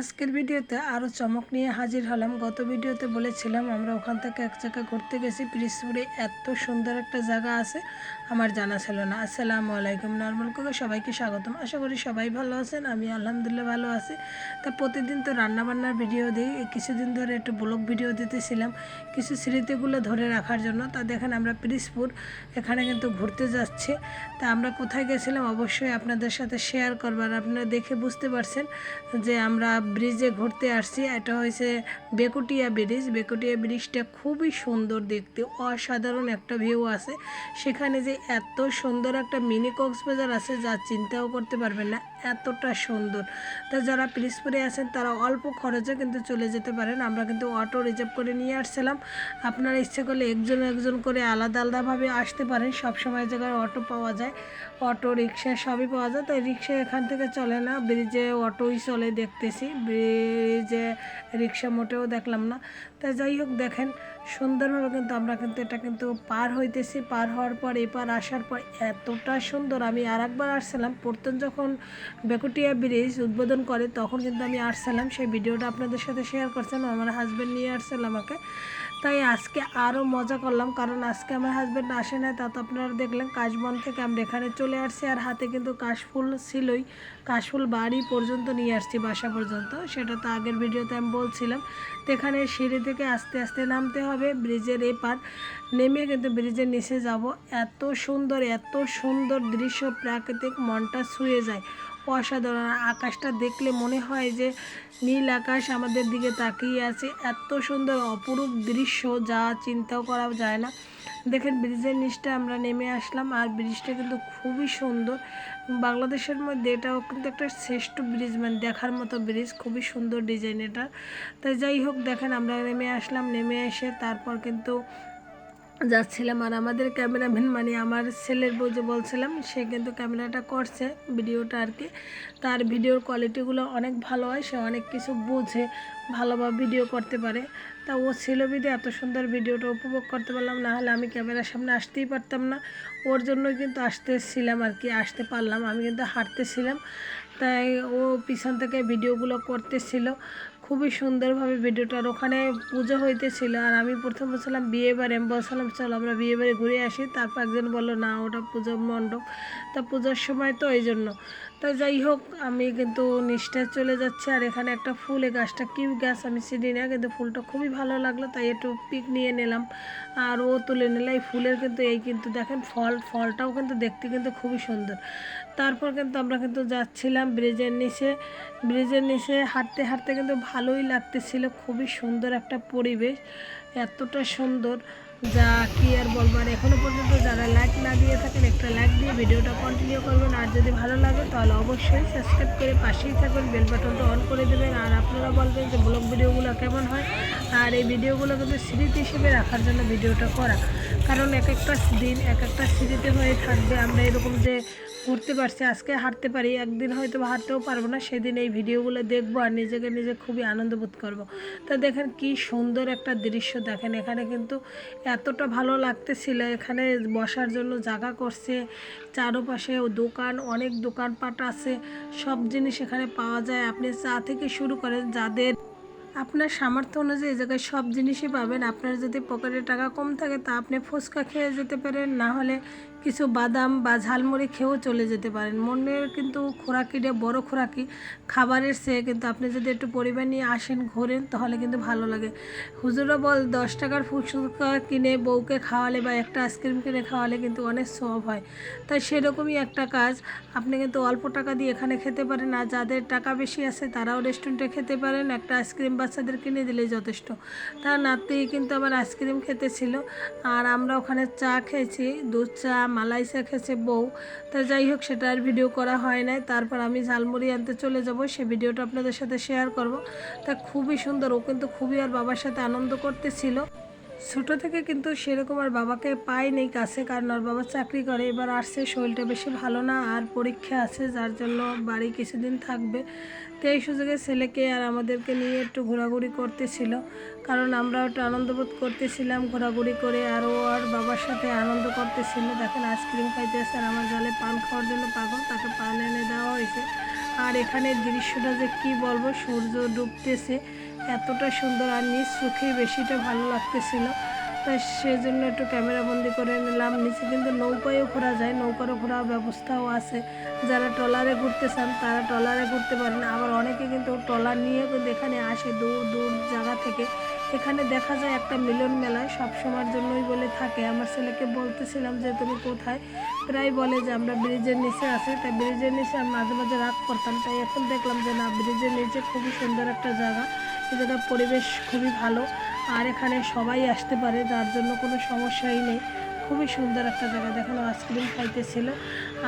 আজকের ভিডিওতে আরও চমক নিয়ে হাজির হলাম। গত ভিডিওতে বলেছিলাম, আমরা ওখান থেকে এক জায়গায় ঘুরতে গেছি। পিরিসপুরে এত সুন্দর একটা জায়গা আছে, আমার জানা ছিল না। আসসালামু আলাইকুম নর্মাল কুকে, সবাইকে স্বাগতম। আশা করি সবাই ভালো আছেন, আমি আলহামদুলিল্লাহ ভালো আছি। তা প্রতিদিন তো রান্নাবান্নার ভিডিও দিই। কিছুদিন ধরে একটু ব্লগ ভিডিও দিতেছিলাম। কিছু স্মৃতিগুলো ধরে রাখার জন্য। তা দেখেন, আমরা পিরিসপুর এখানে কিন্তু ঘুরতে যাচ্ছি। তা আমরা কোথায় গেছিলাম অবশ্যই আপনাদের সাথে শেয়ার করবার আপনারা দেখে বুঝতে পারছেন যে আমরা ব্রিজে ঘুরতে আসছি, এটা হয়েছে বেকুটিয়া ব্রিজ। বেকুটিয়া ব্রিজটা খুবই সুন্দর দেখতে, অসাধারণ একটা ভিউ আছে। সেখানে যে এত সুন্দর একটা মিনি কক্সবাজার আছে, যা চিন্তাও করতে পারবেন না। এতটা সুন্দর। তা যারা পিরিসপুরে আছেন, তারা অল্প খরচে কিন্তু চলে যেতে পারেন। আমরা কিন্তু অটো রিজার্ভ করে নিয়ে আসছিলাম। আপনারা ইচ্ছে করলে একজন একজন করে আলাদা আলাদাভাবে আসতে পারেন। সব সময় জায়গায় অটো পাওয়া যায়। অটো, রিক্সা সবই পাওয়া যায়। তাই রিক্সা এখান থেকে চলে না। ব্রিজে অটোই চলে দেখতেছি। ব্রিজে রিক্সা মোটেও দেখলাম না। তা যাই হোক, দেখেন সুন্দরভাবে কিন্তু আমরা কিন্তু এটা কিন্তু পার হইতেছি, পার হওয়ার পর, এপার আসার পর এতটা সুন্দর। আমি আর একবার আসছিলাম প্রত্যেক যখন বেকুটিয়া ব্রিজ উদ্বোধন করে, তখন কিন্তু আমি আসছিলাম। সেই ভিডিওটা আপনাদের সাথে শেয়ার করছিলাম, আমার হাজব্যান্ড নিয়ে আসছিল আমাকে। তাই আজকে আরও মজা করলাম, কারণ আজকে আমার হাজব্যান্ড আসে না তা তো আপনারা দেখলেন কাশবন থেকে আমরা এখানে চলে আসছি, আর হাতে কিন্তু কাশফুল ছিলই, কাশফুল বাড়ি পর্যন্ত নিয়ে আসছি, বাসা পর্যন্ত। সেটা তো আগের ভিডিওতে আমি বলছিলাম। তো এখানে সিঁড়ি থেকে আস্তে আস্তে নামতে হবে, ব্রিজের এপার নেমে কিন্তু ব্রিজের নিচে যাব। এত সুন্দর এত সুন্দর দৃশ্য, প্রাকৃতিক মনটা ছুঁয়ে যায়। অসাধারণ। আকাশটা দেখলে মনে হয় যে নীল আকাশ আমাদের দিকে তাকিয়ে আছে। এত সুন্দর, অপরূপ দৃশ্য যা চিন্তাও করা যায় না। দেখেন, ব্রিজের নিচটা আমরা নেমে আসলাম আর ব্রিজটা কিন্তু খুবই সুন্দর। বাংলাদেশের মধ্যে এটাও কিন্তু একটা শ্রেষ্ঠ ব্রিজ মানে দেখার মতো ব্রিজ। খুবই সুন্দর ডিজাইন এটা। তাই যাই হোক, দেখেন আমরা নেমে আসলাম। নেমে এসে তারপর কিন্তু যাচ্ছিলাম আর আমাদের ক্যামেরাম্যান মানে আমার ছেলের বউ যে বলছিলাম, সে কিন্তু ক্যামেরাটা করছে ভিডিওটা আর কি। তার ভিডিওর কোয়ালিটিগুলো অনেক ভালো হয়, সে অনেক কিছু বোঝে, ভালোভাবে ভিডিও করতে পারে। তা ও ছিল বিদে, এত সুন্দর ভিডিওটা উপভোগ করতে পারলাম, না হলে আমি ক্যামেরার সামনে আসতেই পারতাম না। ওর জন্যই কিন্তু আসতেছিলাম আর কি, আসতে পারলাম, আমি কিন্তু হাঁটতেছিলাম। তাই ও পিছন থেকে ভিডিওগুলো করতেছিল। খুবই সুন্দরভাবে ভিডিওটার ওখানে পুজো হইতেছিল আর আমি প্রথম বলছিলাম বিয়ে বাড়ি, আমি বলছিলাম, চলো আমরা বিয়ে বাড়ি ঘুরে আসি। তারপর একজন বলল, না, ওটা পুজো মণ্ডপ। তা পুজোর সময় তো ওই জন্য তা যাই হোক, আমি কিন্তু নিষ্ঠায় চলে যাচ্ছি। আর এখানে একটা ফুল, এই গাছটা কিউ গাছ আমি চিনি না, কিন্তু ফুলটা খুবই ভালো লাগল, তাই একটু পিক নিয়ে নিলাম। আর ও তুলে নিলে এই ফুলের কিন্তু, এই কিন্তু দেখেন ফল, ফলটাও কিন্তু দেখতে কিন্তু খুবই সুন্দর। তারপর কিন্তু আমরা কিন্তু যাচ্ছিলাম ব্রিজের নিচে। ব্রিজের নিচে হাঁটতে হাঁটতে কিন্তু ভালোই লাগতেছিল, খুবই সুন্দর একটা পরিবেশ, এতটা সুন্দর। যা কি আর বলব আর পর্যন্ত যারা লাইক না দিয়ে থাকেন, একটা লাইক দিয়ে ভিডিওটা কন্টিনিউ করবেন। আর যদি ভালো লাগে, তাহলে অবশ্যই সাবস্ক্রাইব করে পাশেই থাকবেন বেল বাটনটা অন করে দেবেন। আর আপনারা বলবেন যে ব্লগ ভিডিওগুলো কেমন হয়, আর এই ভিডিওগুলো কিন্তু স্মৃতি হিসেবে রাখার জন্য ভিডিওটা করা। কারণ এক একটা দিন, এক একটা স্মৃতিতে হয়ে থাকবে। আমরা এরকম যে ঘুরতে পারছি, আজকে হাঁটতে পারি, একদিন হয়তো হাঁটতেও পারব না, সেদিন এই ভিডিওগুলো দেখব আর নিজেকে নিজে খুবই আনন্দ বোধ করব। তা দেখেন কি সুন্দর একটা দৃশ্য, দেখেন এখানে কিন্তু এতটা ভালো লাগতেছিল, এখানে বসার জন্য জায়গা করছে, চারপাশে দোকান, অনেক দোকানপাট আছে, সব জিনিস এখানে পাওয়া যায়। আপনি চা থেকে শুরু করেন, যাদের আপনার সামর্থ্য অনুযায়ী এই জায়গায় সব জিনিসই পাবেন। আপনার যদি পকেটে টাকা কম থাকে, তা আপনি ফুচকা খেয়ে যেতে পারেন, না হলে কিছু বাদাম বা ঝালমুড়ি খেয়েও চলে যেতে পারেন। মনের কিন্তু খোরাকিটা বড় খোরাকি। খাবারের চেয়ে কিন্তু আপনি যদি একটু পরিবার নিয়ে আসেন ঘোরেন, তাহলে কিন্তু ভালো লাগে। হুজুরা বল, দশ টাকার ফুচকা কিনে বউকে খাওয়ালে বা একটা আইসক্রিম কিনে খাওয়ালে কিন্তু অনেক সব হয়। তাই সেরকমই একটা কাজ। আপনি কিন্তু অল্প টাকা দিয়ে এখানে খেতে পারেন, আর যাদের টাকা বেশি আছে তারাও রেস্টুরেন্টে খেতে পারেন। একটা আইসক্রিম বাচ্চাদের কিনে দিলেই যথেষ্ট। তার নাতি কিন্তু আবার আইসক্রিম খেতে ছিল আর আমরা ওখানে চা খেয়েছি। দুধ চা মালাই খেছে বউ। তা যাই হোক, সেটা আর ভিডিও করা হয় নাই। তারপর আমি ঝালমুড়ি আনতে চলে যাব, সে ভিডিওটা আপনাদের সাথে শেয়ার করব। তা খুবই সুন্দর, ও কিন্তু খুবই আর বাবার সাথে আনন্দ করতেছিল। ছোট থেকে কিন্তু সেরকম আর বাবাকে পাই নেই কাছে, কারণ ওর বাবা চাকরি করে, এবার আসছে, শরীরটা বেশি ভালো না, আর পরীক্ষা আছে, যার জন্য বাড়ি কিছুদিন থাকবে। তো এই সুযোগে ছেলেকে আর আমাদেরকে নিয়ে একটু ঘোরাঘুরি করতেছিল, কারণ আমরা একটু আনন্দবোধ করতেছিলাম ঘোরাঘুরি করে, আর ও আর বাবার সাথে আনন্দ করতেছিল। দেখেন, আইসক্রিম খাইতেছে আর আমার জলে পান খাওয়ার জন্য পাগল, তাকে পান এনে দেওয়া হয়েছে। আর এখানে দৃশ্যটা যে কি বলব, সূর্য ডুবতেছে এতটা সুন্দর আর নিজ চোখে বেশিটা ভালো লাগতেছিল। তাই সেজন্য একটু ক্যামেরা বন্দি করে নিলাম। নিচে কিন্তু নৌকায়ও ঘোরা যায়, নৌকারও ঘোরার ব্যবস্থাও আছে। যারা ট্রলারে ঘুরতে চান, তারা ট্রলারে ঘুরতে পারেন। আবার অনেকে কিন্তু ট্রলার নিয়ে কিন্তু এখানে আসে দূর দূর জায়গা থেকে। এখানে দেখা যায় একটা মিলন মেলায় সব সময়ের জন্যই বলে থাকে। আমার ছেলেকে বলতেছিলাম যে, তুমি কোথায়? প্রায় বলে যে, আমরা ব্রিজের নিচে আছি। তাই ব্রিজের নিচে আমি মাঝে মাঝে রাগ করতাম। তাই এখন দেখলাম যে, না, ব্রিজের নিচে খুবই সুন্দর একটা জায়গা। জায়গার পরিবেশ খুবই ভালো। আর এখানে সবাই আসতে পারে, যার জন্য কোনো সমস্যাই নেই। খুবই সুন্দর একটা জায়গা। দেখেন, আইসক্রিম খাইতেছিল।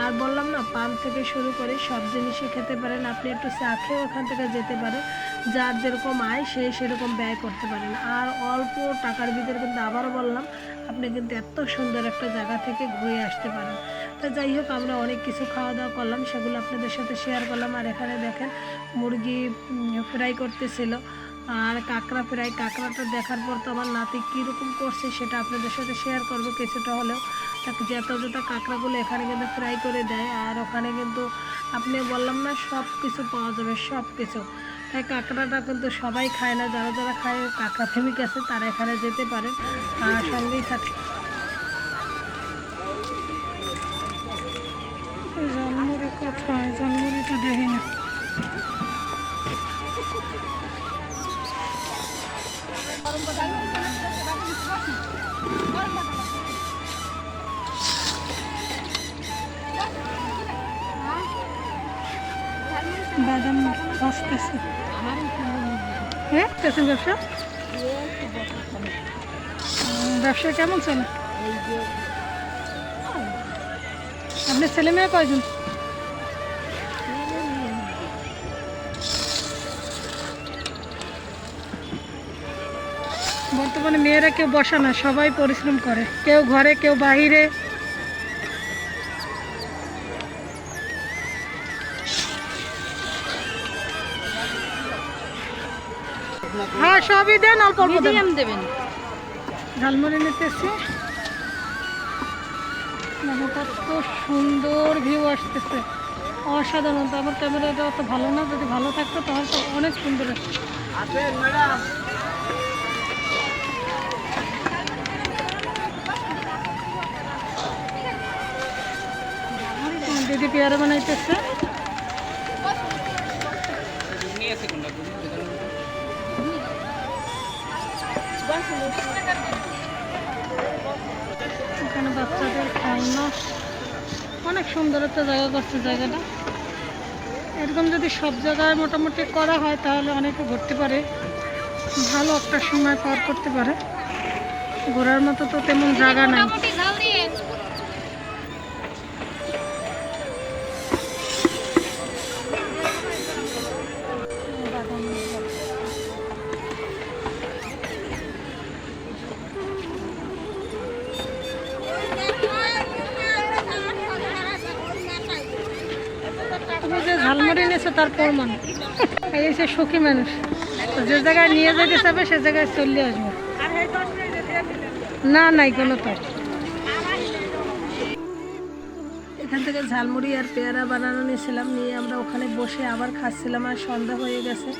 আর বললাম না, পান থেকে শুরু করে সব জিনিসই খেতে পারেন। আপনি একটু চা খেয়েও ওখান থেকে যেতে পারেন। যার যেরকম আয়, সে সেরকম ব্যয় করতে পারেন। আর অল্প টাকার ভিতরে কিন্তু আবারও বললাম, আপনি কিন্তু এত সুন্দর একটা জায়গা থেকে ঘুরে আসতে পারেন। তো যাই হোক, আমরা অনেক কিছু খাওয়া দাওয়া করলাম, সেগুলো আপনাদের সাথে শেয়ার করলাম। আর এখানে দেখেন, মুরগি ফ্রাই করতেছিল। আর কাঁকড়া ফ্রাই, কাঁকড়াটা দেখার পর তো আমার নাতি কীরকম করছে সেটা আপনাদের সাথে শেয়ার করব কিছুটা হলেও। তাকে যত কাঁকড়াগুলো এখানে কিন্তু ফ্রাই করে দেয়, আর ওখানে কিন্তু আপনি বললাম না সব কিছু পাওয়া যাবে সব কিছু তাই কাঁকড়াটা কিন্তু সবাই খায় না, যারা যারা খায়, কাঁকড়া ফেমিক আছে, তারা এখানে যেতে পারে। আর সঙ্গেই থাকে জন্মুরি কোথায় বাদাম আসতেছে হ্যাঁ কেসের ব্যবসা? ব্যবসা কেমন চলে? আপনার ছেলে মেয়ে কয়জন? বর্তমানে মেয়েরা কেউ বসে না সবাই পরিশ্রম করে। কেউ ঘরে কেউ বাহিরে। হ্যাঁ সবই দেন অল্প অল্প দেবেন। ঝালমুড়ি নিতেছি। কত সুন্দর ভিউ আসতেছে। অসাধারণ আমার ক্যামেরাটা অত ভালো না যদি ভালো থাকতো তাহলে তো অনেক সুন্দর আসছে দিদি পেয়ারা বানাইতেছে? এখানে বাচ্চাদের খেলনা অনেক সুন্দর একটা জায়গা করছে জায়গাটা। এরকম যদি সব জায়গায় মোটামুটি করা হয়, তাহলে অনেকে ঘুরতে পারে। ভালো একটা সময় পার করতে পারে। ঘোরার মতো তো তেমন জায়গা নাই। যে ঝালমুড়ি তার প্রমাণ। এই সে সুখী মানুষ। যে জায়গায় নিয়ে যেতে চাবে, সে জায়গায় চলে আসবে। না, নাই, কোনো তো। এখান থেকে ঝালমুড়ি আর পেয়ারা বানানো নিয়েছিলাম, নিয়ে আমরা ওখানে বসে আবার খাচ্ছিলাম আর সন্ধ্যা হয়ে গেছে।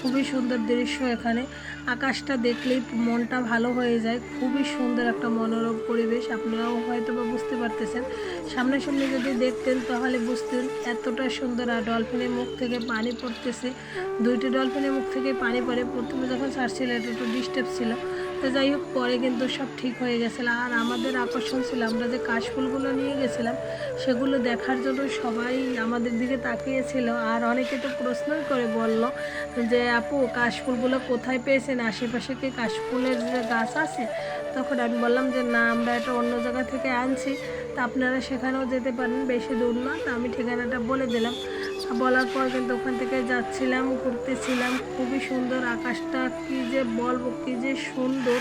খুবই সুন্দর দৃশ্য এখানে। আকাশটা দেখলেই মনটা ভালো হয়ে যায়। খুবই সুন্দর একটা মনোরম পরিবেশ। আপনারাও হয়তো বা বুঝতে পারতেছেন। সামনাসামনি যদি দেখতেন তাহলে বুঝতেন এতটা সুন্দর আর ডলফিনের মুখ থেকে পানি পড়তেছে। দুইটি ডলফিনের মুখ থেকে পানি পড়ে। প্রথমে যখন ছাড়ছিল এটা একটু ডিস্টার্ব ছিল। তো যাই হোক, পরে কিন্তু সব ঠিক হয়ে গেছিল। আর আমাদের আকর্ষণ ছিল, আমরা যে কাশফুলগুলো নিয়ে গেছিলাম, সেগুলো দেখার জন্য সবাই আমাদের দিকে তাকিয়েছিল। আর অনেকে তো প্রশ্নই করে বলল যে, আপু, কাশফুলগুলো কোথায় পেয়েছেন? আশেপাশে কি কাশফুলের যে গাছ আছে? তখন আমি বললাম যে, না, আমরা এটা অন্য জায়গা থেকে আনছি। তা আপনারা সেখানেও যেতে পারেন, বেশি দূর না তো আমি ঠিকানাটা বলে দিলাম। বলার পর কিন্তু ওখান থেকে যাচ্ছিলাম, ঘুরতেছিলাম। খুবই সুন্দর আকাশটা, কি যে বলব, কি যে সুন্দর,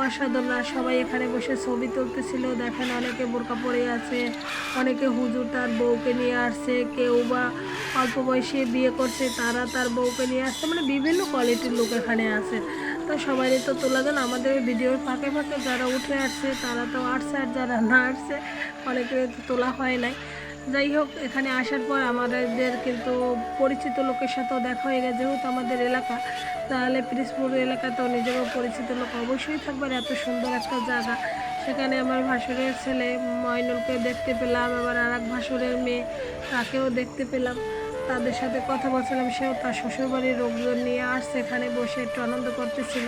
অসাধারণ। আর সবাই এখানে বসে ছবি তুলতেছিল। দেখেন অনেকে বোরকা পরে আছে, অনেকে হুজুর তার বউকে নিয়ে আসছে, কেউ বা অল্প বয়সে বিয়ে করছে, তারা তার বউকে নিয়ে আসছে। মানে বিভিন্ন কোয়ালিটির লোক এখানে আছে। তো সবাই তো তোলা দেন, আমাদের ভিডিওর ফাঁকে ফাঁকে যারা উঠে আসছে, তারা তো আসছে আর যারা না আসছে, অনেকে তোলা হয় নাই। যাই হোক, এখানে আসার পর আমাদের কিন্তু পরিচিত লোকের সাথেও দেখা হয়ে গেছে। যেহেতু আমাদের এলাকা, তাহলে পিরিসপুর এলাকাতেও নিজেরও পরিচিত লোক অবশ্যই থাকবে আর এত সুন্দর একটা জায়গা। সেখানে আমার ভাসুরের ছেলে ময়নুলকে দেখতে পেলাম, আবার আর এক ভাসুরের মেয়ে, তাকেও দেখতে পেলাম। তাদের সাথে কথা বলছিলাম, সেও তার শ্বশুরবাড়ির লোকজন নিয়ে আসছে, এখানে বসে একটু আনন্দ করতেছিল।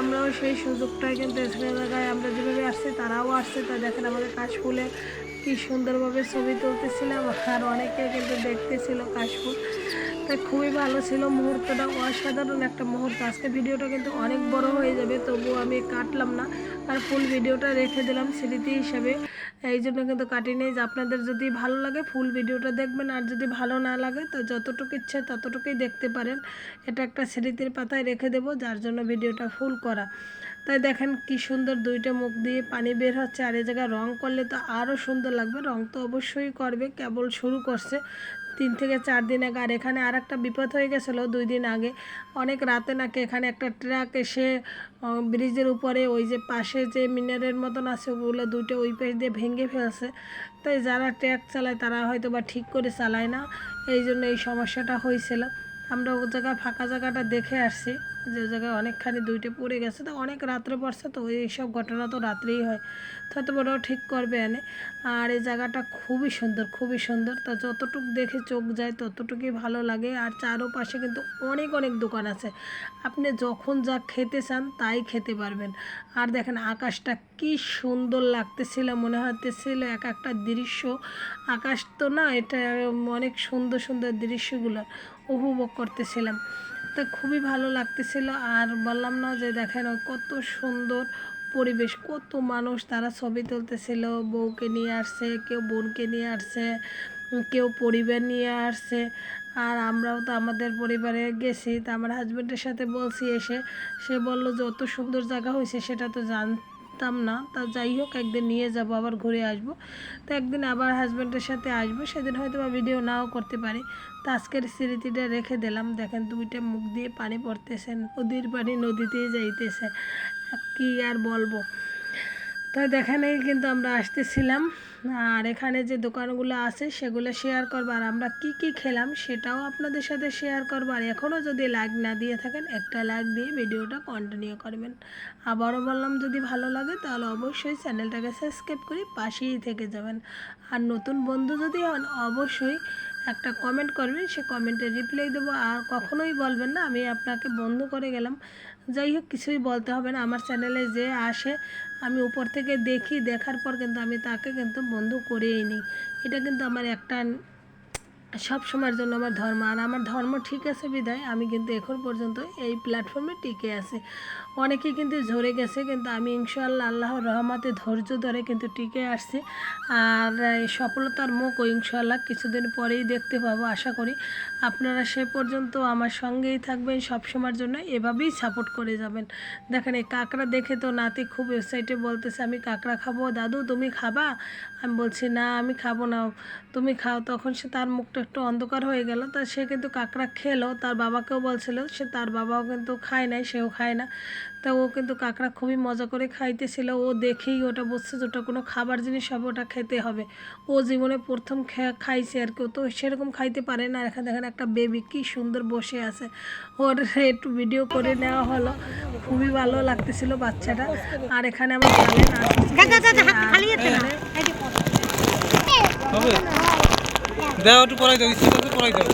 আমরাও সেই সুযোগটাই কিন্তু এখানে জায়গায় আমরা যেভাবে আসছি তারাও আসছে, তা দেখেন আমাদের কাশফুলে কি সুন্দরভাবে ছবি তুলতেছিলাম আর অনেকে কিন্তু দেখতেছিল কাশফুল। তাই খুবই ভালো ছিল। মুহূর্তটা অসাধারণ একটা মুহূর্ত। আজকে ভিডিওটা কিন্তু অনেক বড় হয়ে যাবে তবুও আমি কাটলাম না। আর ফুল ভিডিওটা রেখে দিলাম স্মৃতি হিসেবে। এই জন্য কিন্তু কাটিনি যে আপনাদের যদি ভালো লাগে ফুল ভিডিওটা দেখবেন। আর যদি ভালো না লাগে, তো যতটুকু ইচ্ছে ততটুকুই দেখতে পারেন। এটা একটা স্মৃতির পাতায় রেখে দেবো, যার জন্য ভিডিওটা ফুল করা। তাই দেখেন কি সুন্দর দুইটা মুখ দিয়ে পানি বের হচ্ছে। আর এই জায়গায় রং করলে তো আরও সুন্দর লাগবে। রং তো অবশ্যই করবে, কেবল শুরু করছে। তিন থেকে চার দিন আগে। আর এখানে আর একটা বিপদ হয়ে গেছিল দুই দিন আগে। অনেক রাতে নাকি এখানে একটা ট্রাক এসে ব্রিজের উপরে ওই যে পাশে যে মিনারের মতন আছে, ওগুলো দুটো ওই পাশ দিয়ে ভেঙে ফেলছে। তাই যারা ট্রাক চালায় তারা হয়তো বা ঠিক করে চালায় না। এই জন্য এই সমস্যাটা হয়েছিল। আমরা ও জায়গায় ফাঁকা জায়গাটা দেখে আসছি। যে জায়গায় অনেকখানি দুইটা পড়ে গেছে, তো অনেক রাত্রে পড়ছে, তো এইসব ঘটনা তো রাত্রেই হয়। তো হয়তো ওরাও ঠিক করবে এনে। আর এই জায়গাটা খুবই সুন্দর খুবই সুন্দর। তো যতটুক দেখে চোখ যায়, ততটুকুই ভালো লাগে। আর চারোপাশে কিন্তু অনেক অনেক দোকান আছে। আপনি যখন যা খেতে চান, তাই খেতে পারবেন। আর দেখেন আকাশটা কি সুন্দর লাগতেছিল, মনে হতেছিল এক একটা দৃশ্য। আকাশ তো না, এটা অনেক সুন্দর সুন্দর দৃশ্যগুলো উপভোগ করতেছিলাম। তো খুবই ভালো লাগতেছিল। আর বললাম না যে দেখেন কত সুন্দর পরিবেশ, কত মানুষ তারা ছবি তুলতেছিল, বউকে নিয়ে আসছে, কেউ বোনকে নিয়ে আসছে, কেউ পরিবার নিয়ে আসছে, আর আমরাও তো আমাদের পরিবারে গেছি, তা আমার হাজব্যান্ডের সাথে বলছি এসে, সে বলল যে অত সুন্দর জায়গা হয়েছে, সেটা তো জানতাম না। তা যাই হোক, একদিন নিয়ে যাব, আবার ঘুরে আসব। তো একদিন আবার হাজব্যান্ডের সাথে আসব, সেদিন হয়তো বা ভিডিও নাও করতে পারি। তো আজকের স্মৃতিটা রেখে দিলাম। দেখেন, দুইটা মুখ দিয়ে পানি পড়তেছেন নদীর পানি নদীতেই যাইতেছে। কি আর বলব? তো দেখেন এই কিন্তু আমরা আসতেছিলাম। আর এখানে যে দোকানগুলো আছে, সেগুলো শেয়ার করব। আর আমরা কি কি খেলাম, সেটাও আপনাদের সাথে শেয়ার করব। আর এখনও যদি লাইক না দিয়ে থাকেন, একটা লাইক দিয়ে ভিডিওটা কন্টিনিউ করবেন। আবারও বললাম, যদি ভালো লাগে, তাহলে অবশ্যই চ্যানেলটাকে সাবস্ক্রাইব করে পাশেই থেকে যাবেন। আর নতুন বন্ধু যদি হন, অবশ্যই একটা কমেন্ট করবেন, সে কমেন্টে রিপ্লাই দেবো। আর কখনোই বলবেন না, আমি আপনাকে বন্ধ করে গেলাম। যাই হোক, কিছুই বলতে হবে না। আমার চ্যানেলে যে আসে, আমি উপর থেকে দেখি, দেখার পর কিন্তু আমি তাকে কিন্তু বন্ধ করেই নিই। এটা কিন্তু আমার একটা সব সময়ের জন্য আমার ধর্ম, আর আমার ধর্ম ঠিক আছে বিদায় আমি কিন্তু এখন পর্যন্ত এই প্ল্যাটফর্মে টিকে আছে। অনেকে কিন্তু ঝরে গেছে, কিন্তু আমি ইনশাল্লাহ আল্লাহর রহমাতে ধৈর্য ধরে কিন্তু টিকে আসছি। আর সফলতার মুখও ইনশাআল্লাহ কিছুদিন পরেই দেখতে পাবো, আশা করি আপনারা সে পর্যন্ত আমার সঙ্গেই থাকবেন, সব সময়ের জন্য এভাবেই সাপোর্ট করে যাবেন। দেখেন, এই কাঁকড়া দেখে তো নাতি খুব ওয়েবসাইটে বলতেছে, আমি কাঁকড়া খাব, দাদু তুমি খাবা? আমি বলছি, না, আমি খাব না। তুমি খাও। তখন সে তার মুখটা একটু অন্ধকার হয়ে গেল। তা সে কিন্তু কাঁকড়া খেলো তার বাবাকেও বলছিল সে তার বাবাও কিন্তু খায় নাই সেও খায় না। তা ও কিন্তু কাঁকড়া খুবই মজা করে খাইতেছিল। ও দেখেই ওটা বুঝছে যে ওটা কোনো খাবার জিনিস হবে ওটা খেতে হবে। ও জীবনে প্রথম খাইছে আর কেউ তো সেরকম খাইতে পারে না। আর এখানে দেখেন একটা বেবি কি সুন্দর বসে আছে। ওর একটু ভিডিও করে নেওয়া হলো। খুবই ভালো লাগতেছিল বাচ্চাটা। আর এখানে আমার জানেন হবে? দাও একটু পড়াই দাও স্কুল পড়াই দাও।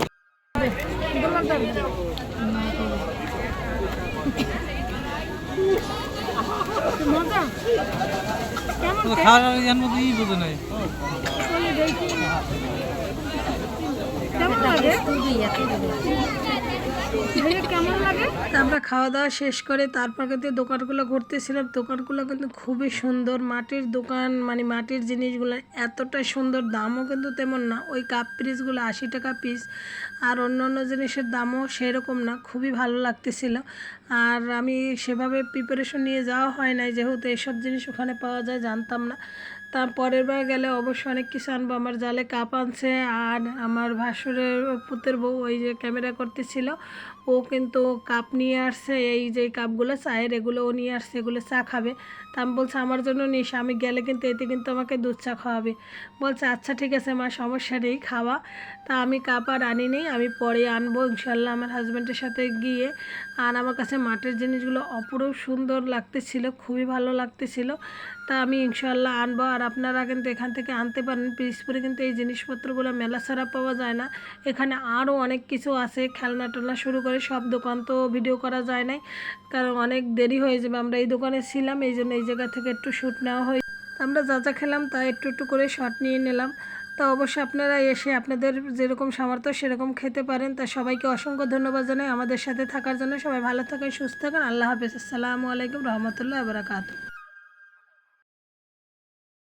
খাওয়ার ইয়ার মধ্যে ই বোঝে নাই। আমরা খাওয়া দাওয়া শেষ করে তারপর কিন্তু দোকানগুলো ঘুরতেছিলাম। দোকানগুলো কিন্তু খুবই সুন্দর। মাটির দোকান মানে মাটির জিনিসগুলো এতটা সুন্দর, দামও কিন্তু তেমন না। ওই কাপ পিসগুলো আশি টাকা পিস আর অন্য অন্য জিনিসের দামও সেরকম না, খুবই ভালো লাগতেছিল। আর আমি সেভাবে প্রিপারেশন নিয়ে যাওয়া হয় নাই, যেহেতু এসব জিনিস ওখানে পাওয়া যায়, জানতাম না। তার পরের বার গেলে অবশ্যই অনেক কিছু আনব। আমার জালে কাপ আনছে আর আমার ভাসুরের পুতের বউ ওই যে ক্যামেরা করতেছিল। ও কিন্তু কাপ নিয়ে আসছে, এই যে কাপগুলো চায়ের এগুলো ও নিয়ে আসছে, এগুলো চা খাবে। তা আমি বলছে, আমার জন্য নিস, আমি গেলে কিন্তু এতে কিন্তু আমাকে দুধ চা খাওয়াবে। বলছে আচ্ছা ঠিক আছে মা, সমস্যা নেই, খাওয়া। তা আমি কাপ আর আনিনি আমি পরে আনব ইনশাল্লাহ আমার হাজব্যান্ডের সাথে গিয়ে আর আমার কাছে মাটির জিনিসগুলো অপরূপ সুন্দর লাগতেছিল, খুবই ভালো লাগতেছিল। তা আমি ইনশাল্লাহ আনব, আর আপনারা কিন্তু এখান থেকে আনতে পারেন। পিরিসপুরে কিন্তু এই জিনিসপত্রগুলো মেলা ছাড়া পাওয়া যায় না। এখানে আরও অনেক কিছু আছে খেলনা টেলনা শুরু করে সব দোকান তো ভিডিও করা যায় নাই, কারণ অনেক দেরি হয়ে যাবে। আমরা এই দোকানে ছিলাম, এই জন্য এই জায়গা থেকে একটু শ্যুট নেওয়া হয় আমরা যা যা খেলাম তা একটু একটু করে শট নিয়ে নিলাম। তা অবশ্যই আপনারা এসে আপনাদের যেরকম সামর্থ্য সেরকম খেতে পারেন। তা সবাইকে অসংখ্য ধন্যবাদ জানাই। আমাদের সাথে থাকার জন্য সবাই ভালো থাকেন, সুস্থ থাকেন। আল্লাহ হাফেজ। আসসালামু আলাইকুম রহমতুল্লাহ আবরাকাত